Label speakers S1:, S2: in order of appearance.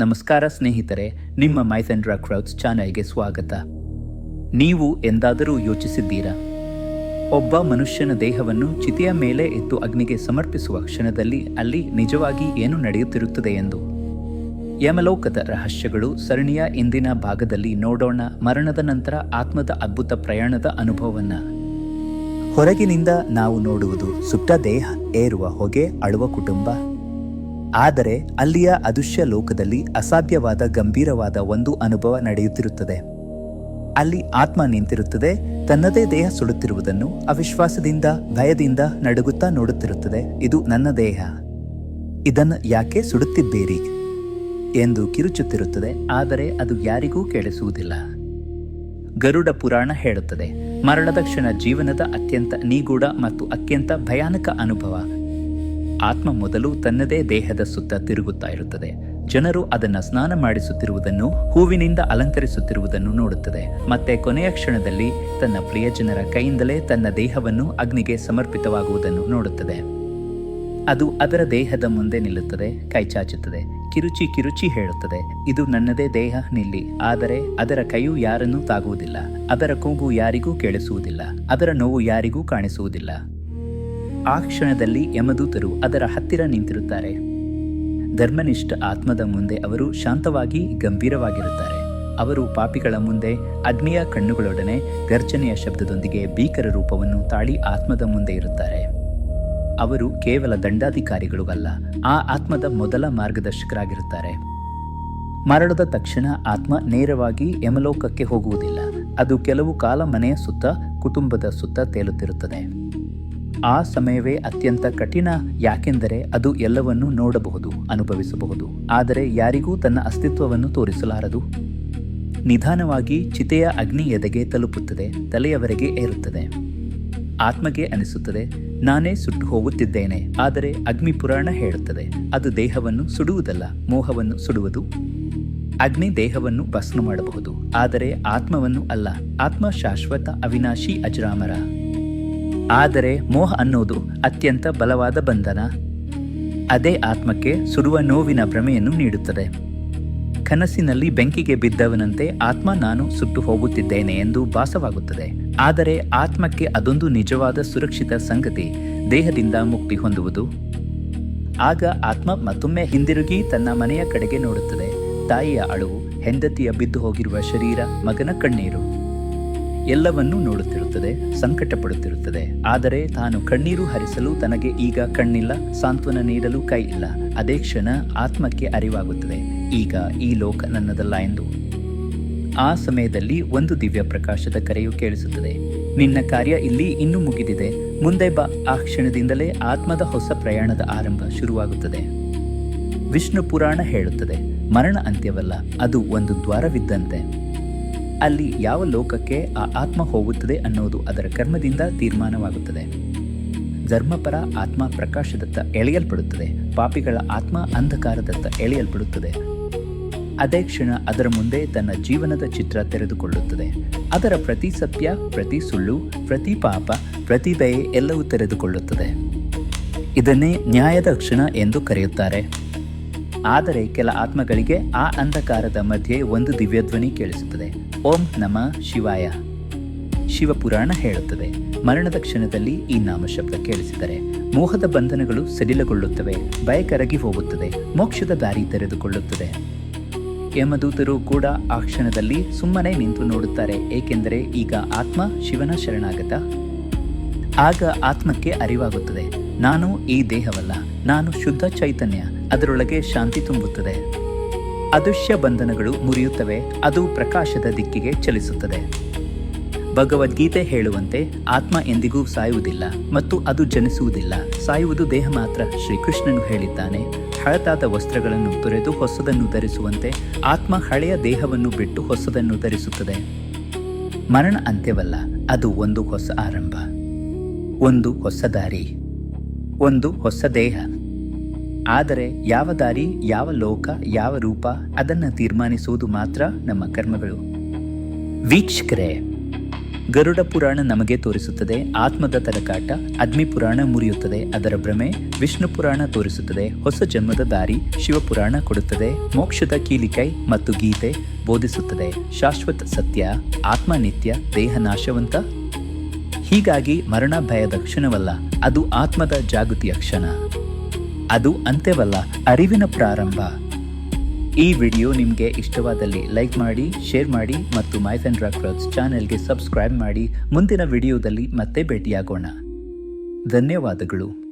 S1: ನಮಸ್ಕಾರ ಸ್ನೇಹಿತರೆ, ನಿಮ್ಮ ಮೈಸೆಂಡ್ರಾ ಕ್ರೌಡ್ಸ್ ಚಾನಲ್ಗೆ ಸ್ವಾಗತ. ನೀವು ಎಂದಾದರೂ ಯೋಚಿಸಿದ್ದೀರಾ? ಒಬ್ಬ ಮನುಷ್ಯನ ದೇಹವನ್ನು ಚಿತೆಯ ಮೇಲೆ ಎತ್ತು ಅಗ್ನಿಗೆ ಸಮರ್ಪಿಸುವ ಕ್ಷಣದಲ್ಲಿ ಅಲ್ಲಿ ನಿಜವಾಗಿ ಏನು ನಡೆಯುತ್ತಿರುತ್ತದೆ ಎಂದು? ಯಮಲೋಕದ ರಹಸ್ಯಗಳು ಸರಣಿಯ ಇಂದಿನ ಭಾಗದಲ್ಲಿ ನೋಡೋಣ, ಮರಣದ ನಂತರ ಆತ್ಮದ ಅದ್ಭುತ ಪ್ರಯಾಣದ ಅನುಭವವನ್ನ. ಹೊರಗಿನಿಂದ ನಾವು ನೋಡುವುದು ಸುಟ್ಟ ದೇಹ ಏರುವ ಹೊಗೆ, ಅಳುವ ಕುಟುಂಬ. ಆದರೆ ಅಲ್ಲಿಯ ಅದೃಶ್ಯ ಲೋಕದಲ್ಲಿ ಅಸಾಧ್ಯವಾದ ಗಂಭೀರವಾದ ಒಂದು ಅನುಭವ ನಡೆಯುತ್ತಿರುತ್ತದೆ. ಅಲ್ಲಿ ಆತ್ಮ ನಿಂತಿರುತ್ತದೆ, ತನ್ನದೇ ದೇಹ ಸುಡುತ್ತಿರುವುದನ್ನು ಅವಿಶ್ವಾಸದಿಂದ, ಭಯದಿಂದ ನಡುಗುತ್ತಾ ನೋಡುತ್ತಿರುತ್ತದೆ, ಇದು ನನ್ನ ದೇಹ. ಇದನ್ನು ಯಾಕೆ ಸುಡುತ್ತಿದ್ದೀರಿ? ಎಂದು ಕಿರುಚುತ್ತಿರುತ್ತದೆ, ಆದರೆ ಅದು ಯಾರಿಗೂ ಕೇಳಿಸುವುದಿಲ್ಲ. ಗರುಡ ಪುರಾಣ ಹೇಳುತ್ತದೆ, ಮರಣದ ಕ್ಷಣ ಜೀವನದ ಅತ್ಯಂತ ನಿಗೂಢ ಮತ್ತು ಅತ್ಯಂತ ಭಯಾನಕ ಅನುಭವ. ಆತ್ಮ ಮೊದಲು ತನ್ನದೇ ದೇಹದ ಸುತ್ತ ತಿರುಗುತ್ತಾ ಇರುತ್ತದೆ. ಜನರು ಅದನ್ನು ಸ್ನಾನ ಮಾಡಿಸುತ್ತಿರುವುದನ್ನು, ಹೂವಿನಿಂದ ಅಲಂಕರಿಸುತ್ತಿರುವುದನ್ನು ನೋಡುತ್ತದೆ. ಮತ್ತೆ ಕೊನೆಯ ಕ್ಷಣದಲ್ಲಿ ತನ್ನ ಪ್ರಿಯಜನರ ಕೈಯಿಂದಲೇ ತನ್ನ ದೇಹವನ್ನು ಅಗ್ನಿಗೆ ಸಮರ್ಪಿತವಾಗುವುದನ್ನು ನೋಡುತ್ತದೆ. ಅದು ಅದರ ದೇಹದ ಮುಂದೆ ನಿಲ್ಲುತ್ತದೆ ಕೈಚಾಚುತ್ತದೆ ಕಿರುಚಿ ಕಿರುಚಿ ಹೇಳುತ್ತದೆ, ಇದು ನನ್ನದೇ ದೇಹ, ನಿಲ್ಲಿ, ಆದರೆ ಅದರ ಕೈಯು ಯಾರನ್ನೂ ತಾಗುವುದಿಲ್ಲ. ಅದರ ಕೂಗು ಯಾರಿಗೂ ಕೇಳಿಸುವುದಿಲ್ಲ. ಅದರ ನೋವು ಯಾರಿಗೂ ಕಾಣಿಸುವುದಿಲ್ಲ. ಆ ಕ್ಷಣದಲ್ಲಿ ಯಮದೂತರು ಅದರ ಹತ್ತಿರ ನಿಂತಿರುತ್ತಾರೆ. ಧರ್ಮನಿಷ್ಠ ಆತ್ಮದ ಮುಂದೆ ಅವರು ಶಾಂತವಾಗಿ ಗಂಭೀರವಾಗಿರುತ್ತಾರೆ. ಅವರು ಪಾಪಿಗಳ ಮುಂದೆ, ಅಗ್ನಿಯ ಕಣ್ಣುಗಳೊಡನೆ, ಗರ್ಜನೆಯ ಶಬ್ದದೊಂದಿಗೆ ಭೀಕರ ರೂಪವನ್ನು ತಾಳಿ ಆತ್ಮದ ಮುಂದೆ ಇರುತ್ತಾರೆ. ಅವರು ಕೇವಲ ದಂಡಾಧಿಕಾರಿಗಳು ಅಲ್ಲ ಆ ಆತ್ಮದ ಮೊದಲ ಮಾರ್ಗದರ್ಶಕರಾಗಿರುತ್ತಾರೆ. ಮರಣದ ತಕ್ಷಣ ಆತ್ಮ ನೇರವಾಗಿ ಯಮಲೋಕಕ್ಕೆ ಹೋಗುವುದಿಲ್ಲ. ಅದು ಕೆಲವು ಕಾಲ ಮನೆಯ ಸುತ್ತ, ಕುಟುಂಬದ ಸುತ್ತ ತೇಲುತ್ತಿರುತ್ತದೆ. ಆ ಸಮಯವೇ ಅತ್ಯಂತ ಕಠಿಣ, ಯಾಕೆಂದರೆ ಅದು ಎಲ್ಲವನ್ನೂ ನೋಡಬಹುದು, ಅನುಭವಿಸಬಹುದು. ಆದರೆ ಯಾರಿಗೂ ತನ್ನ ಅಸ್ತಿತ್ವವನ್ನು ತೋರಿಸಲಾರದು? ನಿಧಾನವಾಗಿ ಚಿತೆಯ ಅಗ್ನಿ ಎದೆಗೆ ತಲುಪುತ್ತದೆ, ತಲೆಯವರೆಗೆ ಏರುತ್ತದೆ. ಆತ್ಮಗೆ ಅನಿಸುತ್ತದೆ, ನಾನೇ ಸುಟ್ಟು ಹೋಗುತ್ತಿದ್ದೇನೆ, ಆದರೆ ಅಗ್ನಿ ಪುರಾಣ ಹೇಳುತ್ತದೆ, ಅದು ದೇಹವನ್ನು ಸುಡುವುದಲ್ಲ, ಮೋಹವನ್ನು ಸುಡುವುದು? ಅಗ್ನಿ ದೇಹವನ್ನು ಭಸ್ಮ ಮಾಡಬಹುದು, ಆದರೆ ಆತ್ಮವನ್ನು ಅಲ್ಲ, ಆತ್ಮ ಶಾಶ್ವತ ಅವಿನಾಶಿ ಅಜರಾಮರ. ಆದರೆ ಮೋಹ ಅನ್ನೋದು ಅತ್ಯಂತ ಬಲವಾದ ಬಂಧನ. ಅದೇ ಆತ್ಮಕ್ಕೆ ಸುಡುವ ನೋವಿನ ಭ್ರಮೆಯನ್ನು ನೀಡುತ್ತದೆ. ಕನಸಿನಲ್ಲಿ ಬೆಂಕಿಗೆ ಬಿದ್ದವನಂತೆ ಆತ್ಮ ನಾನು ಸುಟ್ಟು ಹೋಗುತ್ತಿದ್ದೇನೆ ಎಂದು ಭಾಸವಾಗುತ್ತದೆ. ಆದರೆ ಆತ್ಮಕ್ಕೆ ಅದೊಂದು ನಿಜವಾದ ಸುರಕ್ಷಿತ ಸಂಗತಿ, ದೇಹದಿಂದ ಮುಕ್ತಿ ಹೊಂದುವುದು. ಆಗ ಆತ್ಮ ಮತ್ತೊಮ್ಮೆ ಹಿಂದಿರುಗಿ ತನ್ನ ಮನೆಯ ಕಡೆಗೆ ನೋಡುತ್ತದೆ. ತಾಯಿಯ ಅಳುವು ಹೆಂಡತಿಯ ಬಿದ್ದು ಹೋಗಿರುವ ಶರೀರ, ಮಗನ ಕಣ್ಣೀರು. ಎಲ್ಲವನ್ನೂ ನೋಡುತ್ತಿರುತ್ತದೆ ಸಂಕಟ ಪಡುತ್ತಿರುತ್ತದೆ ಆದರೆ ತಾನು ಕಣ್ಣೀರು ಹರಿಸಲು ತನಗೆ ಈಗ ಕಣ್ಣಿಲ್ಲ, ಸಾಂತ್ವನ ನೀಡಲು ಕೈ ಇಲ್ಲ. ಅದೇ ಕ್ಷಣ ಆತ್ಮಕ್ಕೆ ಅರಿವಾಗುತ್ತದೆ. ಈಗ ಈ ಲೋಕ ನನ್ನದಲ್ಲ ಎಂದು. ಆ ಸಮಯದಲ್ಲಿ ಒಂದು ದಿವ್ಯ ಪ್ರಕಾಶದ ಕರೆಯು ಕೇಳಿಸುತ್ತದೆ. ನಿನ್ನ ಕಾರ್ಯ ಇಲ್ಲಿ ಇನ್ನೂ ಮುಗಿದಿದೆ. ಮುಂದೆ ಬಾ. ಆ ಕ್ಷಣದಿಂದಲೇ ಆತ್ಮದ ಹೊಸ ಪ್ರಯಾಣದ ಆರಂಭ ಶುರುವಾಗುತ್ತದೆ. ವಿಷ್ಣು ಪುರಾಣ ಹೇಳುತ್ತದೆ. ಮರಣ ಅಂತ್ಯವಲ್ಲ, ಅದು ಒಂದು ದ್ವಾರವಿದ್ದಂತೆ. ಅಲ್ಲಿ ಯಾವ ಲೋಕಕ್ಕೆ ಆ ಆತ್ಮ ಹೋಗುತ್ತದೆ ಅನ್ನೋದು ಅದರ ಕರ್ಮದಿಂದ ತೀರ್ಮಾನವಾಗುತ್ತದೆ. ಧರ್ಮಪರ ಆತ್ಮ ಪ್ರಕಾಶದತ್ತ ಎಳೆಯಲ್ಪಡುತ್ತದೆ. ಪಾಪಿಗಳ ಆತ್ಮ ಅಂಧಕಾರದತ್ತ ಎಳೆಯಲ್ಪಡುತ್ತದೆ. ಅದೇ ಕ್ಷಣ ಅದರ ಮುಂದೆ ತನ್ನ ಜೀವನದ ಚಿತ್ರ ತೆರೆದುಕೊಳ್ಳುತ್ತದೆ. ಅದರ ಪ್ರತಿ ಸತ್ಯ, ಪ್ರತಿ ಸುಳ್ಳು, ಪ್ರತಿ ಪಾಪ, ಪ್ರತಿ ದಯೆ ಎಲ್ಲವೂ ತೆರೆದುಕೊಳ್ಳುತ್ತದೆ. ಇದನ್ನೇ ನ್ಯಾಯದ ಕ್ಷಣ ಎಂದು ಕರೆಯುತ್ತಾರೆ. ಆದರೆ ಕೆಲ ಆತ್ಮಗಳಿಗೆ ಆ ಅಂಧಕಾರದ ಮಧ್ಯೆ ಒಂದು ದಿವ್ಯಧ್ವನಿ ಕೇಳಿಸುತ್ತದೆ. ಓಂ ನಮ ಶಿವಾಯ. ಶಿವಪುರಾಣ ಹೇಳುತ್ತದೆ. ಮರಣದ ಕ್ಷಣದಲ್ಲಿ ಈ ನಾಮಶಬ್ದ ಕೇಳಿಸಿದರೆ ಮೋಹದ ಬಂಧನಗಳು ಸಡಿಲಗೊಳ್ಳುತ್ತವೆ, ಭಯ ಕರಗಿ ಹೋಗುತ್ತದೆ, ಮೋಕ್ಷದ ದಾರಿ ತೆರೆದುಕೊಳ್ಳುತ್ತದೆ. ಯಮದೂತರು ಕೂಡ ಆ ಕ್ಷಣದಲ್ಲಿ ಸುಮ್ಮನೆ ನಿಂತು ನೋಡುತ್ತಾರೆ, ಏಕೆಂದರೆ ಈಗ ಆತ್ಮ ಶಿವನ ಶರಣಾಗತ. ಆಗ ಆತ್ಮಕ್ಕೆ ಅರಿವಾಗುತ್ತದೆ, ನಾನು ಈ ದೇಹವಲ್ಲ, ನಾನು ಶುದ್ಧ ಚೈತನ್ಯ ಅದರೊಳಗೆ ಶಾಂತಿ ತುಂಬುತ್ತದೆ. ಅದೃಶ್ಯ ಬಂಧನಗಳು ಮುರಿಯುತ್ತವೆ, ಅದು ಪ್ರಕಾಶದ ದಿಕ್ಕಿಗೆ ಚಲಿಸುತ್ತದೆ. ಭಗವದ್ಗೀತೆ ಹೇಳುವಂತೆ ಆತ್ಮ ಎಂದಿಗೂ ಸಾಯುವುದಿಲ್ಲ ಮತ್ತು ಅದು ಜನಿಸುವುದಿಲ್ಲ. ಸಾಯುವುದು ದೇಹ ಮಾತ್ರ, ಶ್ರೀಕೃಷ್ಣನು ಹೇಳಿದ್ದಾನೆ. ಹಳತಾದ ವಸ್ತ್ರಗಳನ್ನು ತೊರೆದು ಹೊಸದನ್ನು ಧರಿಸುವಂತೆ ಆತ್ಮ ಹಳೆಯ ದೇಹವನ್ನು ಬಿಟ್ಟು ಹೊಸದನ್ನು ಧರಿಸುತ್ತದೆ. ಮರಣ ಅಂತ್ಯವಲ್ಲ, ಅದು ಒಂದು ಹೊಸ ಆರಂಭ. ಒಂದು ಹೊಸ ದಾರಿ. ಒಂದು ಹೊಸ ದೇಹ. ಆದರೆ ಯಾವ ದಾರಿ, ಯಾವ ಲೋಕ, ಯಾವ ರೂಪ ಅದನ್ನು ತೀರ್ಮಾನಿಸುವುದು ಮಾತ್ರ ನಮ್ಮ ಕರ್ಮಗಳು. ವೀಕ್ಷಕರೇ, ಗರುಡ ಪುರಾಣ ನಮಗೆ ತೋರಿಸುತ್ತದೆ, ಆತ್ಮದ ತಡಕಾಟ ಅಗ್ನಿ ಪುರಾಣ ಮುರಿಯುತ್ತದೆ, ಅದರ ಭ್ರಮೆ, ವಿಷ್ಣು ಪುರಾಣ ತೋರಿಸುತ್ತದೆ, ಹೊಸ ಜನ್ಮದ ದಾರಿ ಶಿವಪುರಾಣ ಕೊಡುತ್ತದೆ, ಮೋಕ್ಷದ ಕೀಲಿಕೈ ಮತ್ತು ಗೀತೆ ಬೋಧಿಸುತ್ತದೆ, ಶಾಶ್ವತ ಸತ್ಯ, ಆತ್ಮ ನಿತ್ಯ, ದೇಹ ನಾಶವಂತ. ಹೀಗಾಗಿ ಮರಣ ಭಯದ ಕ್ಷಣವಲ್ಲ, ಅದು ಆತ್ಮದ ಜಾಗೃತಿಯ ಕ್ಷಣ. ಅದು ಅಂತ್ಯವಲ್ಲ, ಅರಿವಿನ ಪ್ರಾರಂಭ. ಈ ವಿಡಿಯೋ ನಿಮಗೆ ಇಷ್ಟವಾದಲ್ಲಿ ಲೈಕ್ ಮಾಡಿ, ಶೇರ್ ಮಾಡಿ ಮತ್ತು ಮೈಸ್ ಅಂಡ್ ರಾಕ್ರಸ್ ಚಾನೆಲ್ಗೆ ಸಬ್ಸ್ಕ್ರೈಬ್ ಮಾಡಿ ಮುಂದಿನ ವಿಡಿಯೋದಲ್ಲಿ ಮತ್ತೆ ಭೇಟಿಯಾಗೋಣ. ಧನ್ಯವಾದಗಳು.